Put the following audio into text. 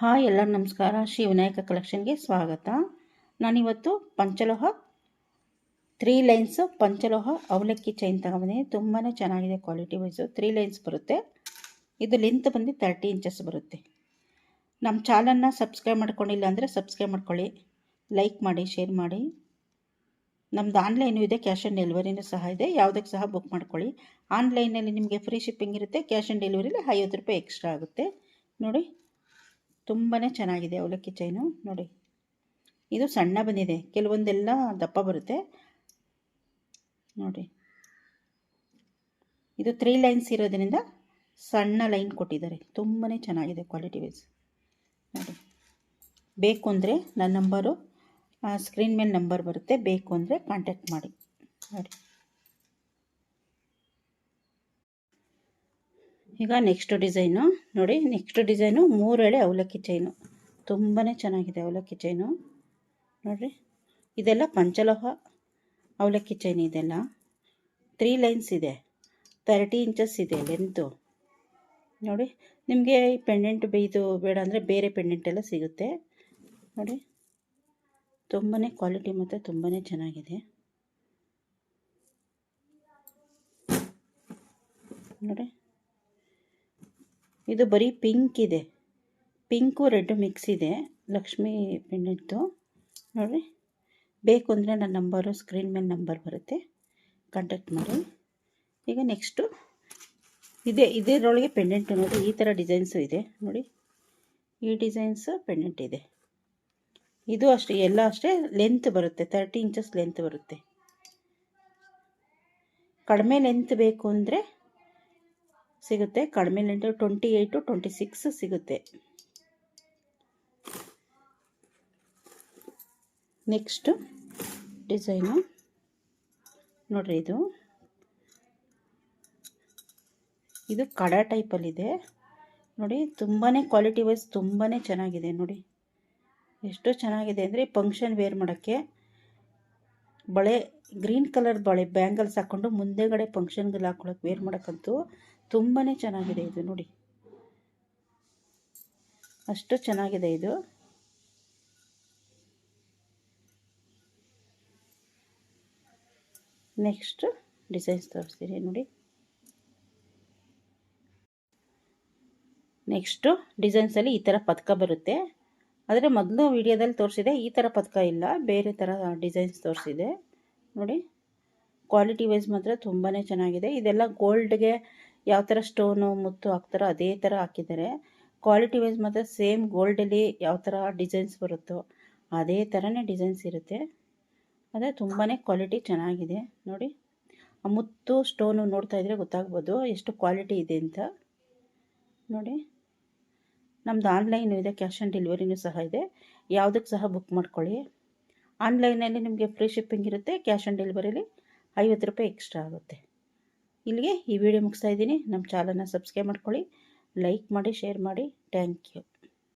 Hi ಎಲ್ಲ ನಮಸ್ಕಾರ. ಶ್ರೀ ವಿನಾಯಕ ಕಲೆಕ್ಷನ್ಗೆ ಸ್ವಾಗತ. ನಾನಿವತ್ತು ಪಂಚಲೋಹ, ತ್ರೀ ಲೈನ್ಸು ಪಂಚಲೋಹ ಅವಲಕ್ಕಿ ಚೈನ್ ತಗೊಂಬಂದಿನಿ. ತುಂಬಾ ಚೆನ್ನಾಗಿದೆ ಕ್ವಾಲಿಟಿ ವೈಸು. ತ್ರೀ ಲೈನ್ಸ್ ಬರುತ್ತೆ. ಇದು ಲೆಂತ್ ಬಂದು ತರ್ಟಿ ಇಂಚಸ್ ಬರುತ್ತೆ. ನಮ್ಮ ಚಾನಲ್ನ ಸಬ್ಸ್ಕ್ರೈಬ್ ಮಾಡ್ಕೊಂಡಿಲ್ಲ ಅಂದರೆ ಸಬ್ಸ್ಕ್ರೈಬ್ ಮಾಡ್ಕೊಳ್ಳಿ. ಲೈಕ್ ಮಾಡಿ, ಶೇರ್ ಮಾಡಿ. ನಮ್ಮದು ಆನ್ಲೈನು ಇದೆ, ಕ್ಯಾಶ್ ಆನ್ ಡೆಲಿವರಿನೂ ಸಹ ಇದೆ. ಯಾವುದಕ್ಕೆ ಸಹ ಬುಕ್ ಮಾಡ್ಕೊಳ್ಳಿ. ಆನ್ಲೈನಲ್ಲಿ ನಿಮಗೆ ಫ್ರೀ ಶಿಪ್ಪಿಂಗ್ ಇರುತ್ತೆ. ಕ್ಯಾಶ್ ಆನ್ ಡೆಲಿವರಿಲಿ ಐವತ್ತು ರೂಪಾಯಿ ಎಕ್ಸ್ಟ್ರಾ ಆಗುತ್ತೆ. ನೋಡಿ. ತುಂಬಾ ಚೆನ್ನಾಗಿದೆ ಅವಲಕ್ಕಿ ಚೈನು ನೋಡಿ. ಇದು ಸಣ್ಣ ಬಂದಿದೆ. ಕೆಲವೊಂದೆಲ್ಲ ದಪ್ಪ ಬರುತ್ತೆ. ನೋಡಿ. ಇದು ತ್ರೀ ಲೈನ್ಸ್ ಇರೋದ್ರಿಂದ ಸಣ್ಣ ಲೈನ್ ಕೊಟ್ಟಿದ್ದಾರೆ. ತುಂಬಾ ಚೆನ್ನಾಗಿದೆ ಕ್ವಾಲಿಟಿ ವೈಸ್ ನೋಡಿ. ಬೇಕು ಅಂದರೆ ನನ್ನ ನಂಬರು ಸ್ಕ್ರೀನ್ ಮೇಲೆ ನಂಬರ್ ಬರುತ್ತೆ. ಬೇಕು ಅಂದರೆ ಕಾಂಟ್ಯಾಕ್ಟ್ ಮಾಡಿ. ನೋಡಿ. ಈಗ ನೆಕ್ಸ್ಟ್ ಡಿಸೈನು ನೋಡಿ ನೆಕ್ಸ್ಟ್ ಡಿಸೈನು ಮೂರೆಳೆ ಅವಲಕ್ಕಿ ಚೈನು ತುಂಬಾ ಚೆನ್ನಾಗಿದೆ ಅವಲಕ್ಕಿ ಚೈನು ನೋಡಿರಿ, ಇದೆಲ್ಲ ಪಂಚಲೋಹ ಅವಲಕ್ಕಿ ಚೈನ್ ಇದೆಲ್ಲ. ತ್ರೀ ಲೈನ್ಸ್ ಇದೆ. ತರ್ಟಿ ಇಂಚಸ್ ಇದೆ ಲೆಂತು ನೋಡಿ, ನಿಮಗೆ ಈ ಪೆಂಡೆಂಟ್ ಇದು ಬೇಡ ಅಂದರೆ ಬೇರೆ ಪೆಂಡೆಂಟ್ ಎಲ್ಲ ಸಿಗುತ್ತೆ. ನೋಡಿ ತುಂಬಾ ಕ್ವಾಲಿಟಿ ಮತ್ತು ತುಂಬಾ ಚೆನ್ನಾಗಿದೆ. ನೋಡಿ. ಇದು ಬರೀ ಪಿಂಕ್ ಇದೆ. ಪಿಂಕು ರೆಡ್ ಮಿಕ್ಸ್ ಇದೆ. ಲಕ್ಷ್ಮಿ ಪೆಂಡೆಂಟು ನೋಡಿ ಬೇಕು ಅಂದರೆ ನನ್ನ ನಂಬರು, ಸ್ಕ್ರೀನ್ ಮೇಲೆ ನಂಬರ್ ಬರುತ್ತೆ. ಕಾಂಟ್ಯಾಕ್ಟ್ ಮಾಡಿ. ಈಗ ನೆಕ್ಸ್ಟು ಇದೆ, ಇದರೊಳಗೆ ಪೆಂಡೆಂಟು ನೋಡಿ ಈ ಥರ ಡಿಸೈನ್ಸು ಇದೆ. ನೋಡಿ. ಈ ಡಿಸೈನ್ಸು ಪೆಂಡೆಂಟ್ ಇದೆ. ಇದು ಅಷ್ಟೇ, ಎಲ್ಲ ಅಷ್ಟೇ ಲೆಂತ್ ಬರುತ್ತೆ. ತರ್ಟಿ ಇಂಚಸ್ ಲೆಂತ್ ಬರುತ್ತೆ. ಕಡಿಮೆ ಲೆಂತ್ ಬೇಕು ಅಂದರೆ ಸಿಗುತ್ತೆ. ಕಡಿಮೆ length twenty eight twenty six ಸಿಗುತ್ತೆ. ನೆಕ್ಸ್ಟು ಡಿಸೈನು ನೋಡಿರಿ ಇದು. ಇದು ಕಡ ಟೈಪಲ್ಲಿದೆ ನೋಡಿ ತುಂಬಾ ಕ್ವಾಲಿಟಿ ವೈಸ್ ತುಂಬಾ ಚೆನ್ನಾಗಿದೆ. ನೋಡಿ, ಎಷ್ಟು ಚೆನ್ನಾಗಿದೆ ಅಂದರೆ ಫಂಕ್ಷನ್ ವೇರ್ ಮಾಡೋಕ್ಕೆ. ಬಳೆ, ಗ್ರೀನ್ ಕಲರ್ ಬಳೆ ಬ್ಯಾಂಗಲ್ಸ್ ಹಾಕ್ಕೊಂಡು ಮುಂದೆಗಡೆ ಫಂಕ್ಷನ್ಗೆಲ್ಲ ಹಾಕ್ಕೊಳಕ್ಕೆ ವೇರ್ ಮಾಡೋಕ್ಕಂತೂ ತುಂಬಾ ಚೆನ್ನಾಗಿದೆ ಇದು ನೋಡಿ. ಅಷ್ಟು ಚೆನ್ನಾಗಿದೆ ಇದು. ನೆಕ್ಸ್ಟ್ ಡಿಸೈನ್ಸ್ ತೋರಿಸ್ತೀನಿ ನೋಡಿ. ನೆಕ್ಸ್ಟು ಡಿಸೈನ್ಸಲ್ಲಿ ಈ ಥರ ಪದಕ ಬರುತ್ತೆ. ಆದರೆ ಮೊದಲು ವಿಡಿಯೋದಲ್ಲಿ ತೋರಿಸಿದೆ, ಈ ಥರ ಪದಕ ಇಲ್ಲ, ಬೇರೆ ಥರ ಡಿಸೈನ್ಸ್ ತೋರಿಸಿದೆ. ನೋಡಿ ಕ್ವಾಲಿಟಿ ವೈಸ್ ಮಾತ್ರ ತುಂಬಾ ಚೆನ್ನಾಗಿದೆ. ಇದೆಲ್ಲ ಗೋಲ್ಡ್ಗೆ ಯಾವ ಥರ ಸ್ಟೋನು ಮುತ್ತು ಹಾಕ್ತಾರೋ ಅದೇ ಥರ ಹಾಕಿದ್ದಾರೆ. ಕ್ವಾಲಿಟಿ ವೈಸ್ ಮಾತ್ರ ಸೇಮ್ ಗೋಲ್ಡಲ್ಲಿ ಯಾವ ಥರ ಡಿಸೈನ್ಸ್ ಬರುತ್ತೋ ಅದೇ ಥರನೇ ಡಿಸೈನ್ಸ್ ಇರುತ್ತೆ. ಅದೇ ತುಂಬಾ ಕ್ವಾಲಿಟಿ ಚೆನ್ನಾಗಿದೆ. ನೋಡಿ, ಆ ಮುತ್ತು ಸ್ಟೋನು ನೋಡ್ತಾ ಇದ್ರೆ ಗೊತ್ತಾಗ್ಬೋದು ಎಷ್ಟು ಕ್ವಾಲಿಟಿ ಇದೆ ಅಂತ. ನೋಡಿ. ನಮ್ಮದು ಆನ್ಲೈನು ಇದೆ ಕ್ಯಾಶ್ ಆನ್ ಡೆಲಿವರಿನೂ ಸಹ ಇದೆ. ಯಾವುದಕ್ಕೆ ಸಹ ಬುಕ್ ಮಾಡ್ಕೊಳ್ಳಿ. ಆನ್ಲೈನಲ್ಲಿ ನಿಮಗೆ ಫ್ರೀ ಶಿಪ್ಪಿಂಗ್ ಇರುತ್ತೆ ಕ್ಯಾಶ್ ಆನ್ ಡೆಲಿವರಿಲಿ ಐವತ್ತು ರೂಪಾಯಿ ಎಕ್ಸ್ಟ್ರಾ ಆಗುತ್ತೆ. ಇಲ್ಲಿಗೆ ಈ ವಿಡಿಯೋ ಮುಗಿಸ್ತಾ ಇದ್ದೀನಿ. ನಮ್ಮ ಚಾನಲ್ನ ಸಬ್ಸ್ಕ್ರೈಬ್ ಮಾಡ್ಕೊಳ್ಳಿ ಲೈಕ್ ಮಾಡಿ ಶೇರ್ ಮಾಡಿ. Thank you